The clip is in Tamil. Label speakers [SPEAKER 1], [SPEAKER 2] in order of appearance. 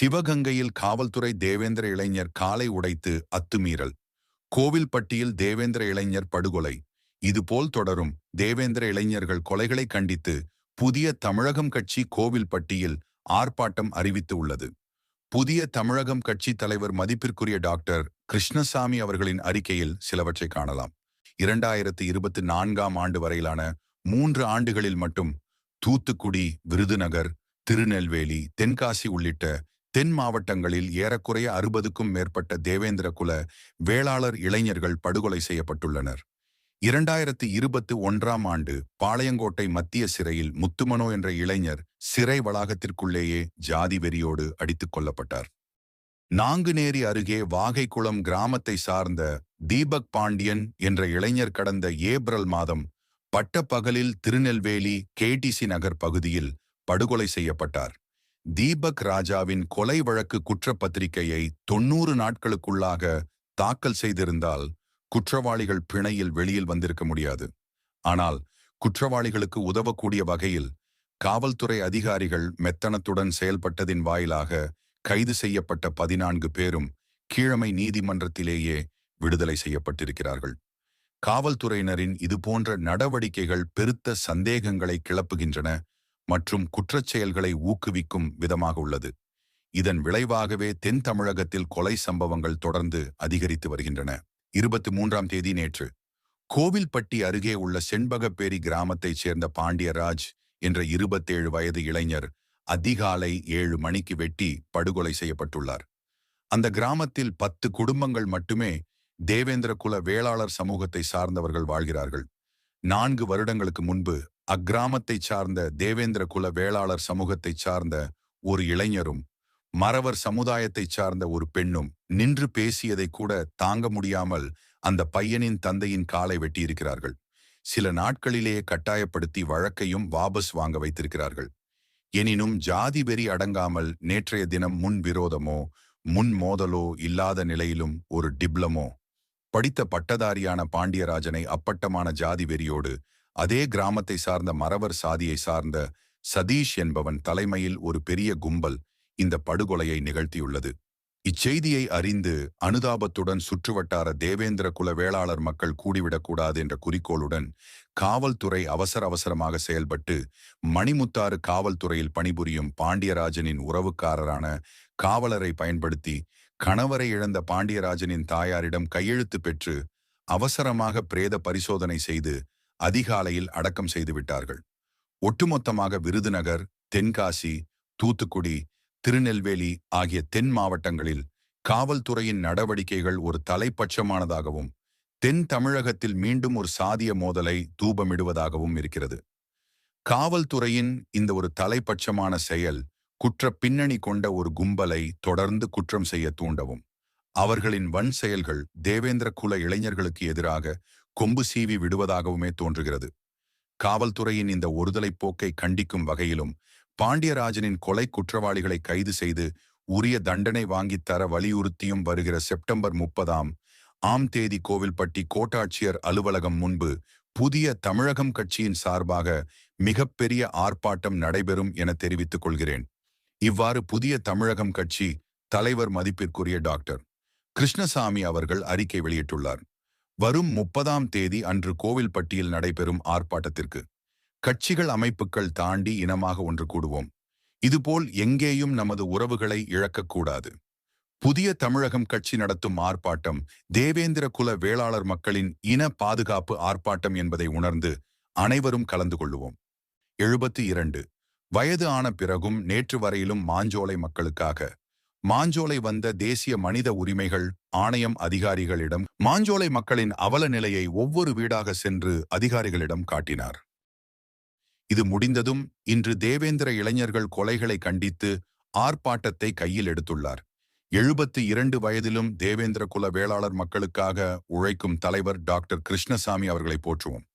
[SPEAKER 1] சிவகங்கையில் காவல்துறை தேவேந்திர இளைஞர் காலை உடைத்து அத்துமீறல். கோவில்பட்டியில் தேவேந்திர இளைஞர் படுகொலை. இதுபோல் தொடரும் தேவேந்திர இளைஞர்கள் கொலைகளை கண்டித்து புதிய தமிழகம் கட்சி கோவில்பட்டியில் ஆர்ப்பாட்டம் அறிவித்து உள்ளது. புதிய தமிழகம் கட்சி தலைவர் மதிப்பிற்குரிய டாக்டர் கிருஷ்ணசாமி அவர்களின் அறிக்கையில் சிலவற்றை காணலாம். இரண்டாயிரத்து இருபத்தி நான்காம் ஆண்டு வரையிலான மூன்று ஆண்டுகளில் மட்டும் தூத்துக்குடி விருதுநகர் திருநெல்வேலி தென்காசி உள்ளிட்ட தென் மாவட்டங்களில் ஏறக்குறைய அறுபதுக்கும் மேற்பட்ட தேவேந்திர குல வேளாளர் இளைஞர்கள் படுகொலை செய்யப்பட்டுள்ளனர். இரண்டாயிரத்தி இருபத்தி ஒன்றாம் ஆண்டு பாளையங்கோட்டை மத்திய சிறையில் முத்துமனோ என்ற இளைஞர் சிறை வளாகத்திற்குள்ளேயே ஜாதி வெறியோடு அடித்துக் கொல்லப்பட்டார். நாங்குநேரி அருகே வாகைக்குளம் கிராமத்தை சார்ந்த தீபக் பாண்டியன் என்ற இளைஞர் கடந்த ஏப்ரல் மாதம் பட்டப்பகலில் திருநெல்வேலி கேடிசி நகர் பகுதியில் படுகொலை செய்யப்பட்டார். தீபக் ராஜாவின் கொலை வழக்கு குற்றப்பத்திரிகையை தொன்னூறு நாட்களுக்குள்ளாக தாக்கல் செய்திருந்தால் குற்றவாளிகள் பிணையில் வெளியில் வந்திருக்க முடியாது. ஆனால் குற்றவாளிகளுக்கு உதவக்கூடிய வகையில் காவல்துறை அதிகாரிகள் மெத்தனத்துடன் செயல்பட்டதின் வாயிலாக கைது செய்யப்பட்ட பதினான்கு பேரும் கீழமை நீதிமன்றத்திலேயே விடுதலை செய்யப்பட்டிருக்கிறார்கள். காவல்துறையினரின் இதுபோன்ற நடவடிக்கைகள் பெருத்த சந்தேகங்களை கிளப்புகின்றன. மற்றும் குற்றச்செயல்களை ஊக்குவிக்கும் விதமாக உள்ளது. இதன் விளைவாகவே தென் தமிழகத்தில் கொலை சம்பவங்கள் தொடர்ந்து அதிகரித்து வருகின்றன. இருபத்தி மூன்றாம் தேதி நேற்று கோவில்பட்டி அருகே உள்ள செண்பகப்பேரி கிராமத்தைச் சேர்ந்த பாண்டியராஜ் என்ற இருபத்தேழு வயது இளைஞர் அதிகாலை ஏழு மணிக்கு வெட்டி படுகொலை செய்யப்பட்டுள்ளார். அந்த கிராமத்தில் பத்து குடும்பங்கள் மட்டுமே தேவேந்திர குல வேளாளர் சமூகத்தை சார்ந்தவர்கள் வாழ்கிறார்கள். நான்கு வருடங்களுக்கு முன்பு அக்கிராமத்தை சார்ந்த தேவேந்திர குல வேளாளர் சமூகத்தைச் சார்ந்த ஒரு இளைஞரும் மறவர் சமுதாயத்தைச் சார்ந்த ஒரு பெண்ணும் நின்று பேசியதை கூட தாங்க முடியாமல் அந்த பையனின் தந்தையின் காலை வெட்டியிருக்கிறார்கள். சில நாட்களிலேயே கட்டாயப்படுத்தி வழக்கையும் வாபஸ் வாங்க வைத்திருக்கிறார்கள். எனினும் ஜாதி வெறி அடங்காமல் நேற்றைய தினம் முன் விரோதமோ முன் மோதலோ இல்லாத நிலையிலும் ஒரு டிப்ளமோ படித்த பட்டதாரியான பாண்டியராஜனை அப்பட்டமான ஜாதி வெறியோடு அதே கிராமத்தை சார்ந்த மறவர் சாதியை சார்ந்த சதீஷ் என்பவன் தலைமையில் ஒரு பெரிய கும்பல் இந்த படுகொலையை நிகழ்த்தியுள்ளது. இச்செய்தியை அறிந்து அனுதாபத்துடன் சுற்றுவட்டார தேவேந்திர குல வேளாளர் மக்கள் கூடிவிடக்கூடாது என்ற குறிக்கோளுடன் காவல்துறை அவசர அவசரமாக செயல்பட்டு மணிமுத்தாறு காவல்துறையில் பணிபுரியும் பாண்டியராஜனின் உறவுக்காரரான காவலரை பயன்படுத்தி கணவரை இழந்த பாண்டியராஜனின் தாயாரிடம் கையெழுத்து பெற்று அவசரமாக பிரேத பரிசோதனை செய்து அதிகாலையில் அடக்கம் செய்து விட்டார்கள். ஒட்டுமொத்தமாக விருதுநகர் தென்காசி தூத்துக்குடி திருநெல்வேலி ஆகிய தென் மாவட்டங்களில் காவல்துறையின் நடவடிக்கைகள் ஒரு தலைப்பட்சமானதாகவும் தென் தமிழகத்தில் மீண்டும் ஒரு சாதிய மோதலை தூபமிடுவதாகவும் இருக்கிறது. காவல்துறையின் இந்த ஒரு தலைப்பட்சமான செயல் குற்ற பின்னணி கொண்ட ஒரு கும்பலை தொடர்ந்து குற்றம் செய்ய தூண்டவும். அவர்களின் வன் செயல்கள் தேவேந்திர குல இளைஞர்களுக்கு எதிராக கொம்பு சீவி விடுவதாகவுமே தோன்றுகிறது. காவல்துறையின் இந்த ஒருதலை போக்கை கண்டிக்கும் வகையிலும் பாண்டியராஜனின் கொலை குற்றவாளிகளை கைது செய்து உரிய தண்டனை வாங்கித் தர வலியுறுத்தியும் வருகிற செப்டம்பர் முப்பதாம் ஆம் தேதி கோவில்பட்டி கோட்டாட்சியர் அலுவலகம் முன்பு புதிய தமிழகம் கட்சியின் சார்பாக மிகப்பெரிய ஆர்ப்பாட்டம் நடைபெறும் என தெரிவித்துக் கொள்கிறேன். இவ்வாறு புதிய தமிழகம் கட்சி தலைவர் மதிப்பிற்குரிய டாக்டர். கிருஷ்ணசாமி அவர்கள் அறிக்கை வெளியிட்டுள்ளார். வரும் முப்பதாம் தேதி அன்று கோவில்பட்டியில் நடைபெறும் ஆர்ப்பாட்டத்திற்கு கட்சிகள் அமைப்புகள் தாண்டி இனமாக ஒன்று கூடுவோம். இதுபோல் எங்கேயும் நமது உறவுகளை இழக்கக்கூடாது. புதிய தமிழகம் கட்சி நடத்தும் ஆர்ப்பாட்டம் தேவேந்திர குல வேளாளர் மக்களின் இன பாதுகாப்பு ஆர்ப்பாட்டம் என்பதை உணர்ந்து அனைவரும் கலந்து கொள்ளுவோம். எழுபத்தி இரண்டு. வயது ஆன பிறகும் நேற்று வரையிலும் மாஞ்சோலை மக்களுக்காக மாஞ்சோலை வந்த தேசிய மனித உரிமைகள் ஆணையம் அதிகாரிகளிடம் மாஞ்சோலை மக்களின் அவல நிலையை ஒவ்வொரு வீடாக சென்று அதிகாரிகளிடம் காட்டினார். இது முடிந்ததும் இன்று தேவேந்திர இளைஞர்கள் கொலைகளை கண்டித்து ஆர்ப்பாட்டத்தை கையில் எடுத்துள்ளார். எழுபத்தி இரண்டு வயதிலும் தேவேந்திர குல வேளாளர் மக்களுக்காக உழைக்கும் தலைவர் டாக்டர் கிருஷ்ணசாமி அவர்களை போற்றுவோம்.